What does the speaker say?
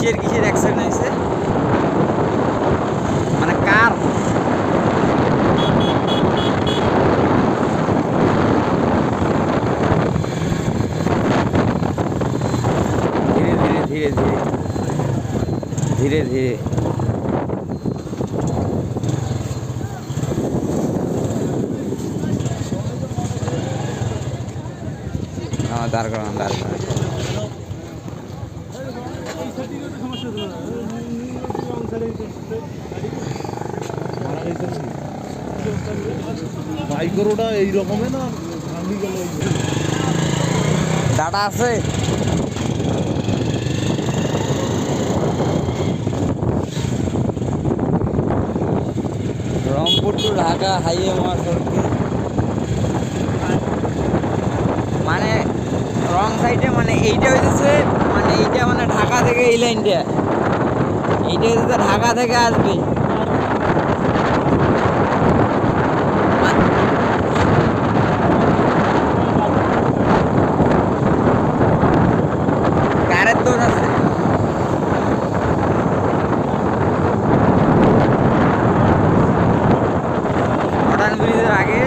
কিসের কিসের অ্যাক্সিডেন্ট হয়েছে মানে কার ধীরে ধীরে ধীরে ধীরে ধীরে ধীরে হ্যাঁ দাঁড় করান দাঁড় করান মাইক্রোটা এই রকমের না? ডাটা আছে। রংপুর টু ঢাকা হাইওয়ে মহাসড়কে। সাইডে মানে এইটা হইতেছে মানে এইটা মানে ঢাকা থেকে এই লাইনটা এইটা হইতেছে ঢাকা থেকে আসবে। ব্রিজের আগে